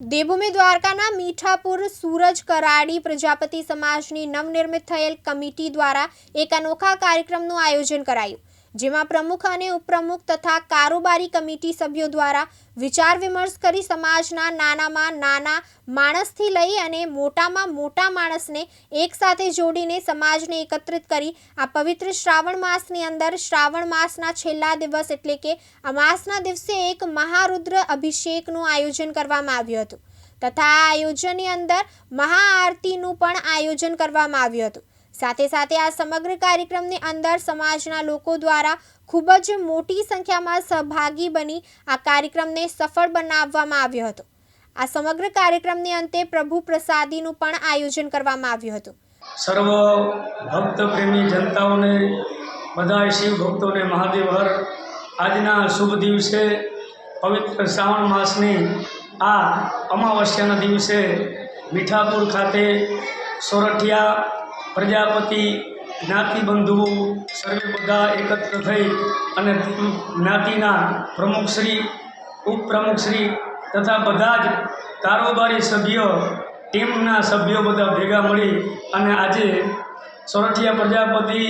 દેવભૂમિ દ્વારકાના મીઠાપુર સૂરજ કરાડી પ્રજાપતિ સમાજની નવનિર્મિત થયેલ કમિટી દ્વારા એક અનોખા કાર્યક્રમનું આયોજન કરાયું. જેમાં પ્રમુખ અને ઉપપ્રમુખ તથા કારોબારી કમિટી સભ્યો દ્વારા વિચાર વિમર્શ કરી સમાજના નાનામાં નાના માણસથી લઈ અને મોટામાં મોટા માણસને એકસાથે જોડીને સમાજને એકત્રિત કરી આ પવિત્ર શ્રાવણ માસની અંદર શ્રાવણ માસના છેલ્લા દિવસ એટલે કે અમાસના દિવસે એક મહારુદ્ર અભિષેકનું આયોજન કરવામાં આવ્યું હતું. તથા આ આયોજનની અંદર મહાઆરતીનું પણ આયોજન કરવામાં આવ્યું હતું. સાથે સાથે આ સમગ્ર કાર્યક્રમની અંદર સમાજના લોકો દ્વારા ખૂબ જ મોટી સંખ્યામાં સહભાગી બની આ કાર્યક્રમને સફળ બનાવવામાં આવ્યો હતો. આ સમગ્ર કાર્યક્રમની અંતે પ્રભુ પ્રસાદીનું પણ આયોજન કરવામાં આવ્યું હતું. સર્વ ભક્ત પ્રેમી જનતાઓને, બધા શિવ ભક્તોને મહાદેવ હર આજના શુભ દિવસે પવિત્ર શ્રાવણ માસની આ અમાવસ્યાના દિવસે મીઠાપુર ખાતે સોરઠિયા પ્રજાપતિ જ્ઞાતિબંધુઓ સર્વે બધા એકત્ર થઈ અને જ્ઞાતિના પ્રમુખશ્રી ઉપપ્રમુખશ્રી તથા બધા જ કારોબારી સભ્યો, ટીમના સભ્યો બધા ભેગા મળી અને આજે સોરઠિયા પ્રજાપતિ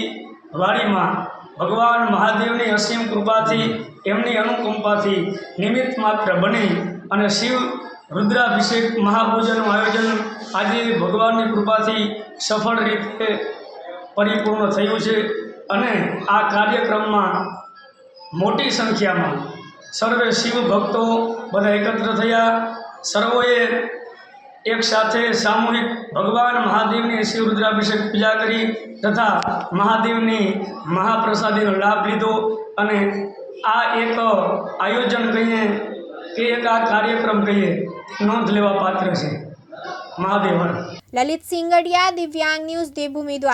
વાડીમાં ભગવાન મહાદેવની અસીમ કૃપાથી, એમની અનુકંપાથી નિમિત્ત માત્ર બની અને શિવ રુદ્રાભિષેક મહાપૂજાનું આયોજન આજે ભગવાનની કૃપાથી સફળ રીતે પરિપૂર્ણ થયું છે અને આ કાર્યક્રમમાં મોટી સંખ્યામાં સર્વે શિવ ભક્તો બધા એકત્ર થયા. સર્વોએ એક સાથે સામૂહિક ભગવાન મહાદેવની શિવ રુદ્રાભિષેક પૂજા કરી તથા મહાદેવની મહાપ્રસાદીનો લાભ લીધો અને આ એક આયોજન કહીએ કે એક આ કાર્યક્રમ કહીએ, નોંધ લેવા પાત્ર છે. મહાદેવ લલિત સિંગડિયા, દિવ્યાંગ ન્યૂઝ, દેવભૂમિ દ્વારા.